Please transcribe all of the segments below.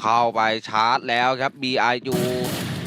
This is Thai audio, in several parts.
เข้าไปชาร์จแล้วครับ BRU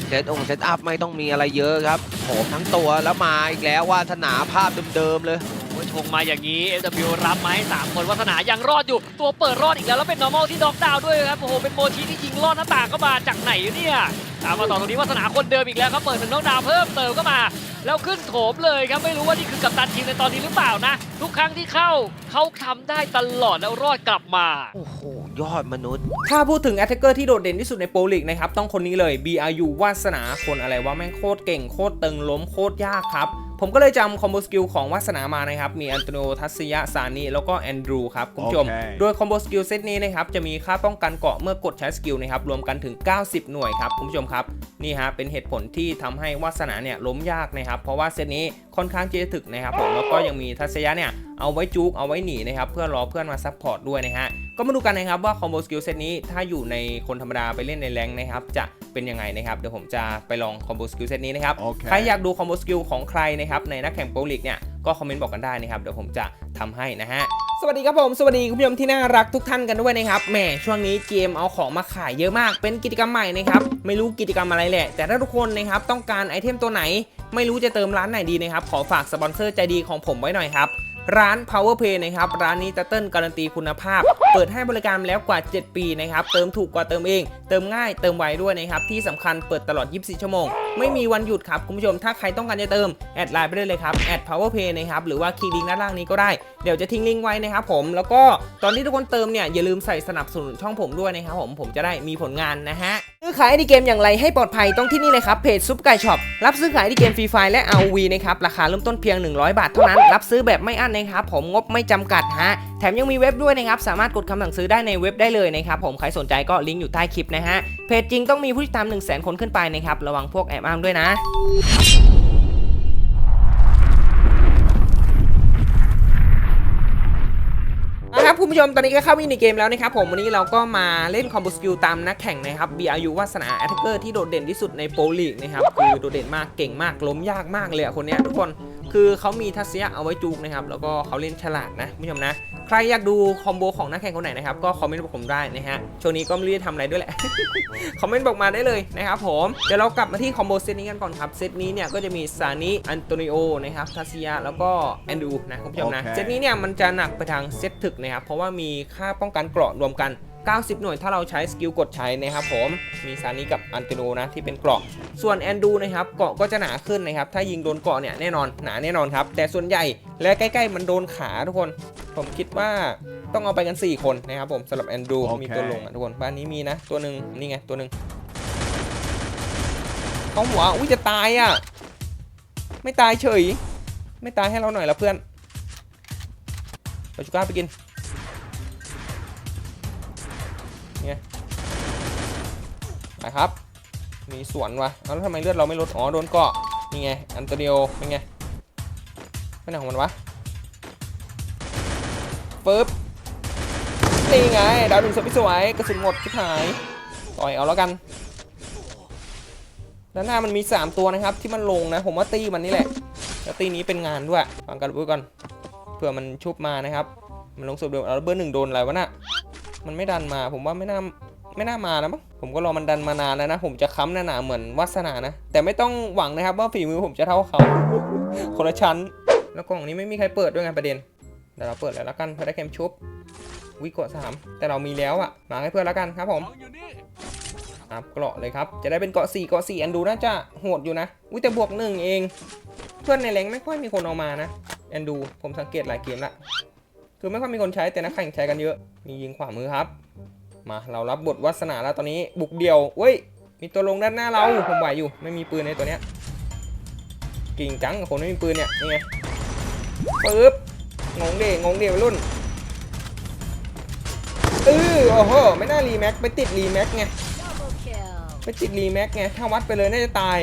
เซตองเซตอัพไม่ต้องมีอะไรเยอะครับโหมทั้งตัวแล้วมาอีกแล้ววาสนาภาพเดิมๆเลยโอ้ยชงมาอย่างนี้ FW รับไหมสามคนวัฒนายังรอดอยู่ ตัวเปิดรอดอีกแล้ว แล้วเป็น normal ที่ด็อกดาวน์ด้วยครับ โอ้โห เป็นโมชีที่ยิงลอดหน้าต่างเข้ามาจากไหนเนี่ยตามมาต่อตรงนี้วัฒนาคนเดิมอีกแล้วครับ เปิดเป็นน็อกดาวน์เพิ่มเติมเข้ามา แล้วขึ้นโถมเลยครับ ไม่รู้ว่านี่คือกัปตันทีมในตอนนี้หรือเปล่านะ ทุกครั้งที่เข้าเขาทำได้ตลอดแล้วรอดกลับมา โอ้โห ยอดมนุษย์ ถ้าพูดถึงแอตแทกเกอร์ที่โดดเด่นที่สุดในโปรลีกนะครับ ต้องคนนี้เลย BRU วาสนาคนอะไรว่าแม่งโคตรเก่งโคตรตึงล้มโคตรยากครับผมก็เลยจำคอมโบสกิลของวาสนามานะครับ มีอันโตโนทัสยะซานิแล้วก็แอนดรูครับ คุณผู้ชมโอเคโดยคอมโบสกิลเซตนี้นะครับ จะมีค่าป้องกันเกาะเมื่อกดใช้สกิลนะครับ รวมกันถึง 90 หน่วยครับ คุณผู้ชมครับ นี่ฮะ เป็นเหตุผลที่ทำให้วาสนาเนี่ยล้มยากนะครับ เพราะว่าเซตนี้ค่อนข้างที่จะถึกนะครับผมแล้วก็ยังมีทัศยะเนี่ยเอาไว้จุกเอาไว้หนีนะครับเพื่อรอเพื่อนมาซัพพอร์ตด้วยนะฮะก็มาดูกันนะครับว่าคอมโบสกิลเซตนี้ถ้าอยู่ในคนธรรมดาไปเล่นในแรงค์นะครับจะเป็นยังไงนะครับเดี๋ยวผมจะไปลองคอมโบสกิลเซตนี้นะครับโอเคใครอยากดูคอมโบสกิลของใครนะครับในนักแข่งโปรลีกเนี่ย ก็คอมเมนต์บอกกันได้นะครับเดี๋ยวผมจะทำให้นะฮะสวัสดีครับผมสวัสดีคุณผู้ชมที่น่ารักทุกท่านกันด้วยนะครับแหมช่วงนี้เกมเอาของมาขายเยอะมาก เป็นกิจกรรมใหม่นะครับไม่รู้กิจกรรมอะไรแหละ แต่ถ้าทุกคนนะครับต้องการไอเทมตัวไหน ไม่รู้จะเติมร้านไหนดีนะครับขอฝากสปอนเซอร์ใจดีของผมไว้หน่อยครับ ร้าน Power Play นะครับ ร้านนี้จะเติ้ลการันตีคุณภาพ เปิดให้บริการแล้วกว่า 7 ปีนะครับ เติมถูกกว่าเติมเอง เติมง่าย เติมไวด้วยนะครับ ที่สำคัญเปิดตลอด 24 ชั่วโมง ไม่มีวันหยุดครับ คุณผู้ชม ถ้าใครต้องการจะเติม แอดไลน์ไปได้เลยครับ แอด Power Play นะครับ หรือว่าคลิกลิงก์ด้านล่างนี้ก็ได้ เดี๋ยวจะทิ้งลิงก์ไว้นะครับผม แล้วก็ตอนที่ทุกคนเติมเนี่ยอย่าลืมใส่สนับสนุนช่องผมด้วยนะครับผม ผมจะได้มีผลงานนะฮะซื้อขายไอดีเกมอย่างไรให้ปลอดภัยต้องที่นี่เลยครับเพจซุปไก่ช็อปรับซื้อขายไอดีเกมฟรีไฟและ RV นะครับราคาเริ่มต้นเพียง 100 บาทเท่านั้นรับซื้อแบบไม่อั้นนะครับผมงบไม่จำกัดฮะแถมยังมีเว็บด้วยนะครับสามารถกดคำสั่งซื้อได้ในเว็บได้เลยนะครับผมใครสนใจก็ลิงก์อยู่ใต้คลิปนะฮะเพจจริงต้องมีผู้ติดตาม 1 0 0 0 0แคนขึ้นไปนะครับระวังพวกแอบอ้างด้วยนะนะครับคุณผู้ชมตอนนี้ก็เข้ามินิเกมแล้วนะครับผมวันนี้เราก็มาเล่นคอมโบสกิลตามนักแข่งนะครับ BRU วาสนาแอตเกอร์ที่โดดเด่นที่สุดในโปรลีกนะครับ คือโดดเด่นมากเก่งมากล้มยากมากเลยอะคนนี้ทุกคน คือเขามีทัศยะเอาไว้จูกนะครับ แล้วก็เขาเล่นฉลาดนะคุณผู้ชมนะ ใครอยากดูคอมโบของนักแข่งคนไหนนะครับ ก็คอมเมนต์บอกผมได้นะฮะ ช่วงนี้ก็ไม่รู้จะทำอะไรด้วยแหละ คอมเมนต์บอกมาได้เลยนะครับผม เดี๋ยวเรากลับมาที่คอมโบเซตนี้กันก่อนครับ เซตนี้เนี่ยก็จะมีซานิ อันโตนิโอ นะครับ ทัศยะ แล้วก็แอนดูนะคุณผู้ชมนะโอเคเซตนี้เนี่ยมันจะหนักไปทางเซตถึกนะครับ เพราะว่ามีค่าป้องกันเกราะรวมกัน 90 หน่วยถ้าเราใช้สกิลกดใช้นะครับผมมีซานิกับอันเตโนนะที่เป็นเกราะ ส่วนแอนดูนะครับเกราะก็จะหนาขึ้นนะครับถ้ายิงโดนเกราะเนี่ยแน่นอนหนาแน่นอนครับ แต่ส่วนใหญ่และใกล้ๆ มันโดนขาทุกคน ผมคิดว่าต้องเอาไปกัน 4 คนนะครับผมสำหรับแอนดูโอเคมีตัวลงอะทุกคนบ้านนี้มีนะ ตัวหนึ่งนี่ไงตัวหนึ่งเขาหัวอุ้ยจะตายอะไม่ตายเฉย ไม่ตายให้เราหน่อยละเพื่อนไปจุก้าไปกิน นะครับ มีสวนวะแล้วทำไมเลือดเราไม่ลด อ๋อ โดนเกาะ นี่ไง อันโตนิโอเป็นไงไปไหนของมันวะปึ๊บนี่ไง ดาวหนึ่งสวยสวยกระสุนหมดที่หาย ต่อยเอาแล้วกัน ด้านหน้ามันมี 3 ตัวนะครับ ที่มันลงนะ ผมว่าตีมันนี่แหละแล้วตีนี้เป็นงานด้วยฟังกันดูก่อนเผื่อมันชุบมานะครับ มันลงศพเดียวแล้วเบอร์หนึ่งโดนอะไรวะน่ะมันไม่ดันมา ผมว่าไม่น่า ไม่น่ามานะมั้งผมก็รอมันดันมานานแล้วนะ ผมจะค้ำหนาๆเหมือนวาสนานะ แต่ไม่ต้องหวังนะครับว่าฝีมือผมจะเท่าเขา คนละชั้น แล้วกล่องนี้ไม่มีใครเปิดด้วยไงประเด็นเดี๋ยวเราเปิดเลยแล้วกันเพื่อได้เข็มชุบวิโกะสามแต่เรามีแล้วอะมาให้เพื่อนแล้วกันครับผมครับเกาะเลยครับ จะได้เป็นเกาะ4เกาะ4อันดูน่าจะโหดอยู่นะ อุ้ยแต่บวกหนึ่งเอง เพื่อนในแรงไม่ค่อยมีคนเอามานะแอนดู ผมสังเกตหลายเกมละ คือไม่ค่อยมีคนใช้แต่นักแข่งใช้กันเยอะ มียิงขวามือครับ มาเรารับบทวาสนาแล้วตอนนี้บุกเดี่ยวเว้ยมีตัวลงด้านหน้าเราผมไหวอยู่ ไม่มีปืนในตัวเนี้ยกิ่งจังคนไม่มีปืนเนี่ยนี่ไงปึ๊บงงเดงงเดวรุ่นเออโอ้โหไม่น่ารีแม็กไปติดรีแม็กไงไปติดรีแม็กไงถ้าวัดไปเลยน่าจะตาย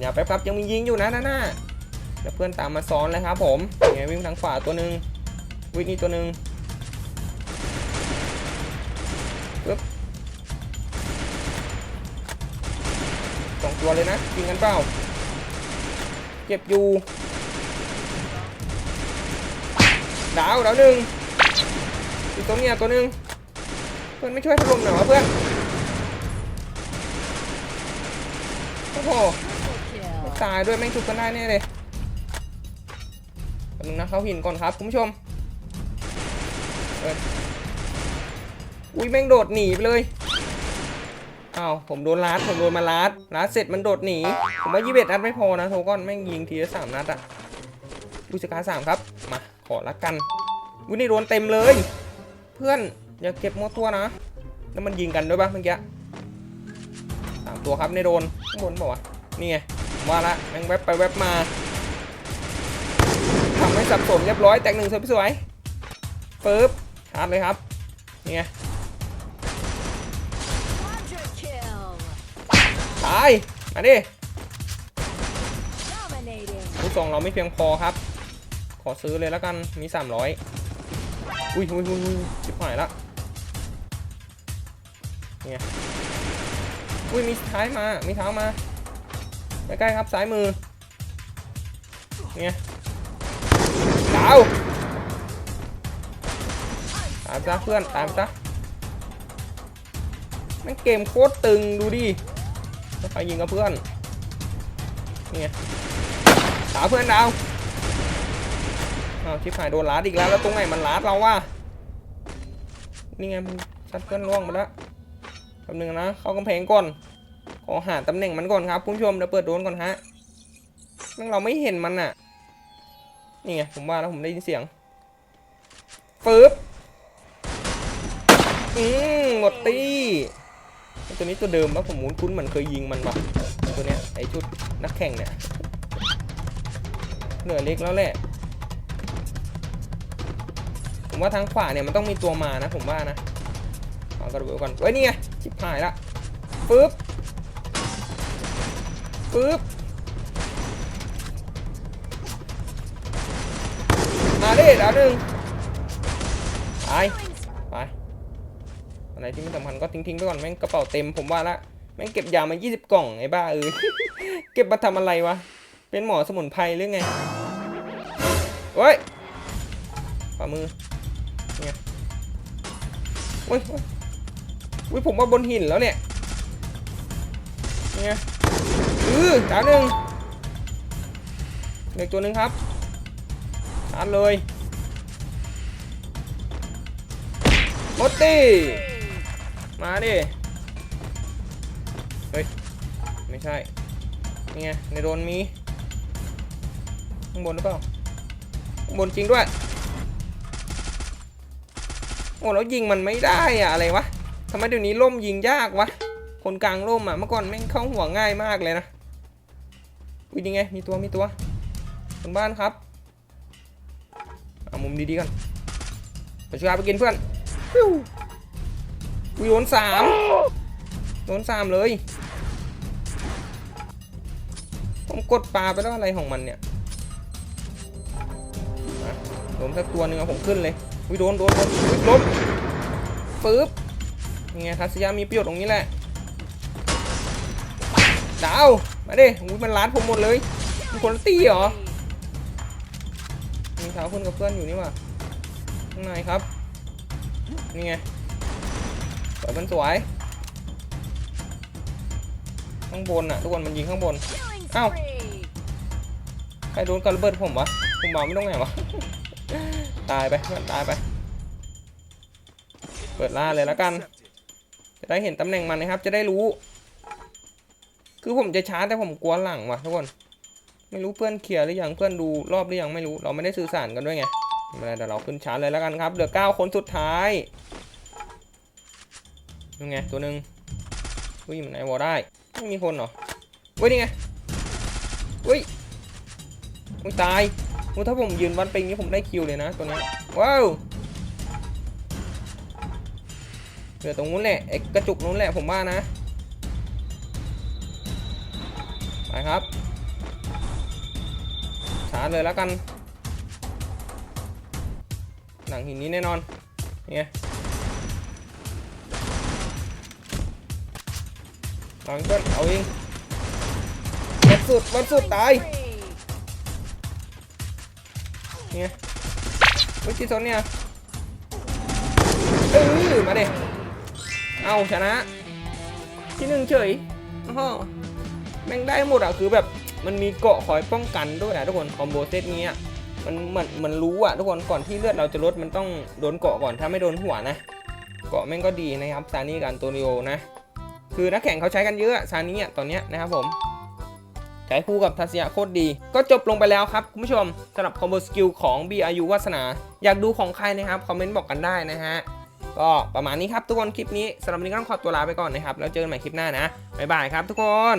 อย่าแป๊บครับยังมียิงอยู่นะด้านหน้าเดี๋ยวเพื่อนตามมาซ้อนเลยครับผมไงวิ่งทางขวาตัวหนึ่งวิกนี่ตัวหนึ่ง ตัวเลยนะจริงกันเปล่าเก็บอยู่ดาวดาวหนึ่งอีกตัวเนี้ยตัวหนึ่งเพื่อนไม่ช่วยถล่มหน่อยวะเพื่อนโอ้โหตายด้วยแม่งจุกกันได้แน่เลยหนึ่งนะเขาหินก่อนครับคุณผู้ชมอุ้ยแม่งโดดหนีไปเลย อ้าวผมโดนลัดผมโดนมาลัดลัดเสร็จมันโดดหนี ผมว่ายี่สิบเอ็ดนัดไม่พอนะโทก้อนแม่งยิงทีละสามนัดอะผู้จัดการสามครับ มาขอละกันอุ้ยนี่โดนเต็มเลย เพื่อนอย่าเก็บมัวตัวนะ แล้วมันยิงกันด้วยปะเมื่อกี้สามตัวครับในโดนข้างบนบอกว่าวะนี่ไงว่าละแม่งแวบไปแวบมาทำให้สับสนเรียบร้อยแตกหนึ่งสวยสวยๆปึ๊บชาร์จเลยครับนี่ไงายมาดิ Dominating. ลูกซองเราไม่เพียงพอครับ ขอซื้อเลยแล้วกันมี 300 อุ้ยอุ้ยอุ้ยอุ้ยชิบหายละเนี่ยอุ้ยมีท้ายมามีเท้ามาใกล้ๆครับซ้ายมือเนี่ยดาวตามจ้าเพื่อนตามจ้าแม่งเกมโคตรตึงดูดิ ใครยิงกับเพื่อนนี่ยดาเพื่อนดาวอ้าวชิบหายโดนลัดอีกแล้วแล้วตรงไหนมันลัดเราวะนี่ไงมันชัดเพื่อนล่วงไปแล้วแป๊บนึงนะเข้ากำแพงก่อนขอหาตำแหน่งมันก่อนครับคุณผู้ชมเดี๋ยวเปิดโดนก่อนฮะแม่งเราไม่เห็นมันอะนี่ไงผมว่าแล้วผมได้ยินเสียงฟืบอืมหมดตี้ ตัวนี้ตัวเดิมปะผมมุนคุ้นเหมือนเคยยิงมันปะตัวเนี้ยไอชุดนักแข่งเนี่ยเหลือเล็กแล้วแหละผมว่าทางขวาเนี่ยมันต้องมีตัวมานะผมว่านะเอากระโดดก่อนเฮ้ยนี่ไงชิบหายละปึ๊บปึ๊บมาดิดาวหนึ่งไปไป อะไรที่ไม่สำคัญก็ทิ้งๆไปก่อนแม่งกระเป๋าเต็มผมว่าละแม่งเก็บยามา 20 กล่องไอ้บ้าเออเก็บมาทำอะไรวะ เป็นหมอสมุนไพรหรือไงเฮ้ยฝ่ามือเนี่ยโอ้ยโอ้ยอุ้ยผมว่าบนหินแล้วเนี่ยเนี่ยอือดาวหนึ่งเหล็กตัวหนึ่งครับชาร์จเลยมดตี้ มาดิ เฮ้ย ไม่ใช่ นี่ไง ในโดนมี ข้างบนหรือเปล่า ข้างบนจริงด้วย โอ้แล้วยิงมันไม่ได้อะอะไรวะทำไมเดี๋ยวนี้ล่มยิงยากวะ คนกลางล่มอะ เมื่อก่อนแม่งเข้าหัวง่ายมากเลยนะอุ้ยยังไง มีตัว มีตัวบนบ้านครับเอามุมดีๆก่อนไปช่วยไปกินเพื่อน อุยโดนสามโดนสามเลย ผมกดปลาไปแล้วอะไรของมันเนี่ยมาโดนสักตัวหนึ่งอะผมขึ้นเลยอุ้ยโดนโดนโดนล้มปึ๊บยังไงคาสยามีประโยชน์ตรงนี้แหละดาวมาดิอุ้ยมันล้านผมหมดเลยมันคนตีเหรอมีเท้าคนกับเพื่อนอยู่นี่ว่าข้างในครับ นี่ไง สวยมันสวย ข้างบนอะทุกคนมันยิงข้างบน Killing Ow. spree. ใครโดนกระเบิดผมวะผมบอกไม่ต้องไงวะ ตายไปเพื่อนตายไป เปิดล่าเลยแล้วกัน จะได้เห็นตำแหน่งมันนะครับ จะได้รู้ คือผมจะช้าแต่ผมกลัวหลังว่ะทุกคน ไม่รู้เพื่อนเคลียร์หรือยังเพื่อนดูรอบหรือยังไม่รู้ เราไม่ได้สื่อสารกันด้วยไงไม่เป็นไรเดี๋ยวเราขึ้นชาร์จเลยแล้วกันครับ เหลือ 9 คนสุดท้าย ยังไงตัวหนึ่งอุ้ยมันไหนวอได้ ไม่มีคนเหรอเว้ยนี่ไงอุ้ยอุ้ยตายอุ้ยถ้าผมยืนวันปอย่างนี้ผมได้คิวเลยนะตัวนี้ว้าวเหลือตรงนู้นแหละไอกระจุกนู้นแหละผมว่านะไปครับชาร์จเลยแล้วกัน หลังหินนี้แน่นอนนี่ไง หลังต้นเอาเองวันสุดวันสุดตายเนี่ยวิจิโซนเนี่ยเออมาเดิเอาชนะ ที่หนึ่งเฉยโอ้โหแม่งได้หมดอะคือแบบมันมีเกาะคอยป้องกันด้วยอะทุกคนคอมโบเซตนี้มันเหมือนมันรู้อะทุกคนก่อนที่เลือดเราจะลดมันต้องโดนเกาะก่อนถ้าไม่โดนหัวนะ เกาะแม่งก็ดีนะครับซานี่กับอันโตนิโอนะ คือนักแข่งเขาใช้กันเยอะซานี้ตอนนี้นะครับผมใช้คู่กับทัศยะโคตรดี ก็จบลงไปแล้วครับคุณผู้ชมสำหรับคอมโบสกิลของ BRU วาสนา อยากดูของใครนะครับ คอมเมนต์บอกกันได้นะฮะ ก็ประมาณนี้ครับทุกคนคลิปนี้สำหรับวันนี้ก็ต้องขอตัวลาไปก่อนนะครับ แล้วเจอกันใหม่คลิปหน้านะ บ๊ายบายครับทุกคน